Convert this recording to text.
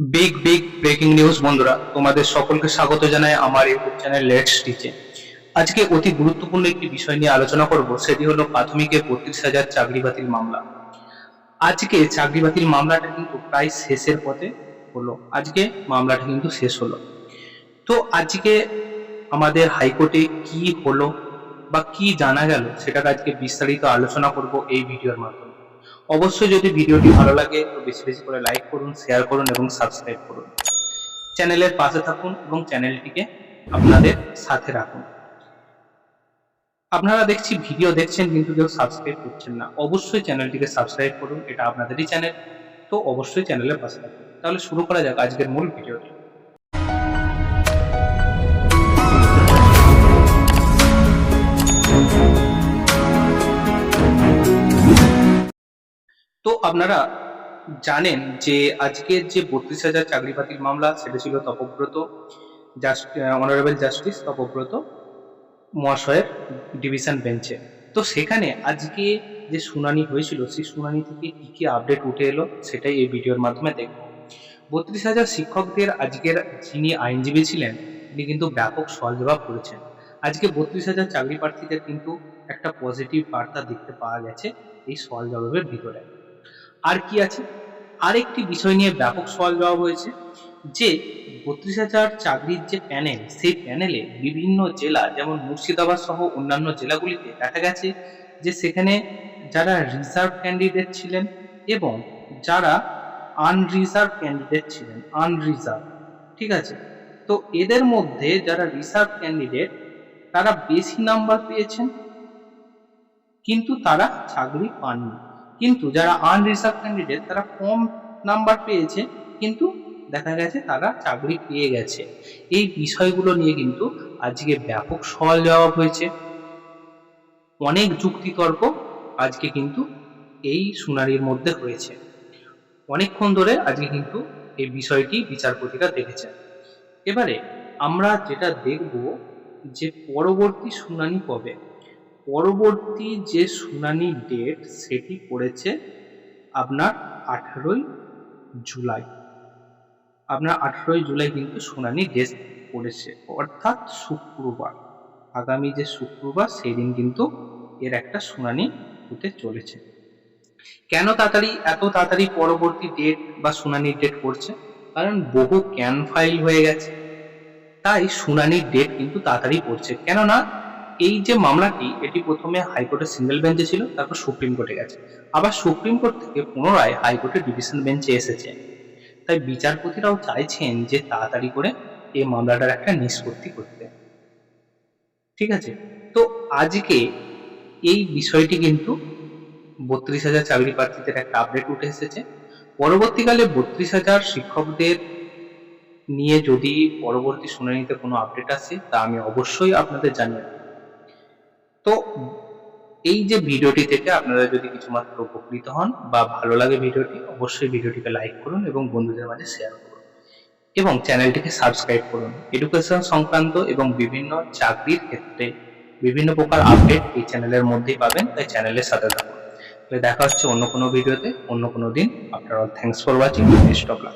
Big big breaking news বন্ধুরা, তোমাদের সকলকে স্বাগত জানাই আমার ইউটিউব চ্যানেল লেটস টিচে আজকে অতি গুরুত্বপূর্ণ একটি বিষয় নিয়ে আলোচনা করব, সেটি হলো প্রাথমিকে বত্রিশ হাজার চাকরি বাতিল মামলা। আজকে চাকরি বাতিল মামলাটা কিন্তু প্রায় শেষের পথে হলো। আজকে মামলাটা কিন্তু শেষ হলো। তো আজকে আমাদের হাইকোর্টে কি হলো বা কি জানা গেল, সেটাকে আজকে বিস্তারিত আলোচনা করব এই ভিডিওর মাধ্যমে। অবশ্যই যদি ভিডিওটি ভালো লাগে বেশি বেশি করে লাইক করুন শেয়ার করুন এবং সাবস্ক্রাইব করুন। চ্যানেলের পাশে থাকুন এবং চ্যানেলটিকে আপনাদের সাথে রাখুন। আপনারা দেখছি ভিডিও দেখছেন কিন্তু কেউ সাবস্ক্রাইব করছেন না। অবশ্যই চ্যানেলটিকে সাবস্ক্রাইব করুন, এটা আপনাদেরই চ্যানেল তো অবশ্যই চ্যানেলের পাশে থাকুন। তাহলে শুরু করা যাক আজকের মূল ভিডিওটি। তো আপনারা জানেন যে আজকের যে বত্রিশ হাজার চাকরি বাতিল মামলা, সেটা ছিল তপব্রত অনারেবল জাস্টিস তপব্রত মহাশয়ের ডিভিশন বেঞ্চে তো সেখানে আজকে যে শুনানি হয়েছিল, সেই শুনানি থেকে কি কি আপডেট উঠে এলো, সেটাই এই ভিডিওর মাধ্যমে দেখব। বত্রিশ হাজার শিক্ষকদের আজকের যিনি আইনজীবী ছিলেন, তিনি কিন্তু ব্যাপক সওয়াল জবাব করেছেন। আজকে বত্রিশ হাজার চাকরি প্রার্থীদের কিন্তু একটা পজিটিভ বার্তা দেখতে পাওয়া গেছে এই সওয়াল জবাবের ভিতরে। আর কি আছে? আরেকটি বিষয় নিয়ে ব্যাপক সওয়াল জবাব হয়েছে, যে বত্রিশ হাজার চাকরির যে প্যানেল সেই প্যানেলে বিভিন্ন জেলা, যেমন মুর্শিদাবাদ সহ অন্যান্য জেলাগুলিতে দেখা গেছে যে সেখানে যারা রিজার্ভ ক্যান্ডিডেট ছিলেন এবং যারা আনরিজার্ভ ক্যান্ডিডেট ছিলেন আনরিজার্ভ ঠিক আছে? তো এদের মধ্যে যারা রিজার্ভ ক্যান্ডিডেট তারা বেশি নাম্বার পেয়েছেন, কিন্তু তারা চাকরি পাননি। কিন্তু যারা আনরিজার্ভ ক্যান্ডিডেট তারা কম নাম্বার পেয়েছে, কিন্তু দেখা গেছে তারা চাকরি পেয়ে গেছে। এই বিষয়গুলো নিয়ে কিন্তু আজকে ব্যাপক সওয়াল জবাব হয়েছে। অনেক যুক্তিতর্ক আজকে কিন্তু এই শুনানির মধ্যে হয়েছে অনেকক্ষণ ধরে আজকে কিন্তু এই বিষয়টি বিচারপতিরা দেখেছেন। এবারে আমরা যেটা দেখব যে পরবর্তী শুনানি কবে? পরবর্তী যে শুনানি ডেট সেটি পড়েছে আপনার আঠারোই জুলাই। আপনার আঠারোই জুলাই কিন্তু শুনানি ডেট পড়েছে, অর্থাৎ শুক্রবার। আগামী যে শুক্রবার সেই দিন কিন্তু এর একটা শুনানি হতে চলেছে। কেন তাড়াতাড়ি, এত তাড়াতাড়ি পরবর্তী ডেট বা শুনানির ডেট পড়ছে? কারণ বহু ক্যান ফাইল হয়ে গেছে। তাই শুনানির ডেট কিন্তু তাড়াতাড়ি পড়ছে। কেননা এই যে মামলাটি, এটি প্রথমে হাইকোর্টের সিঙ্গেল বেঞ্চে ছিল, তারপর সুপ্রিম কোর্টে গেছে। আবার সুপ্রিম কোর্ট থেকে পুনরায় হাইকোর্টের ডিভিশন বেঞ্চে এসেছে। তাই বিচারপতিরাও চাইছেন যে তাড়াতাড়ি করে এই মামলাটার একটা নিষ্পত্তি করতে। ঠিক আছে? তো আজকে এই বিষয়টি কিন্তু বত্রিশ হাজার চাকরি প্রার্থীদের একটা আপডেট উঠে এসেছে। পরবর্তীকালে বত্রিশ হাজার শিক্ষকদের নিয়ে যদি পরবর্তী শুনানিতে কোনো আপডেট আসে, তা আমি অবশ্যই আপনাদের জানিয়ে তো এই যে ভিডিওটি থেকে আপনারা যদি কিছুমাত্র উপকৃত হন বা ভালো লাগে ভিডিওটি, অবশ্যই ভিডিওটিকে লাইক করুন এবং বন্ধুদের মাঝে শেয়ার করুন। এবং চ্যানেলটিকে সাবস্ক্রাইব করুন। এডুকেশন সংক্রান্ত এবং বিভিন্ন চাকরির ক্ষেত্রে বিভিন্ন প্রকার আপডেট এই চ্যানেলের মধ্যেই পাবেন, তাই চ্যানেলের সাথে থাকুন। তাহলে দেখা হচ্ছে অন্য কোনো ভিডিওতে অন্য কোনো দিন। আপনার thanks for watching best of luck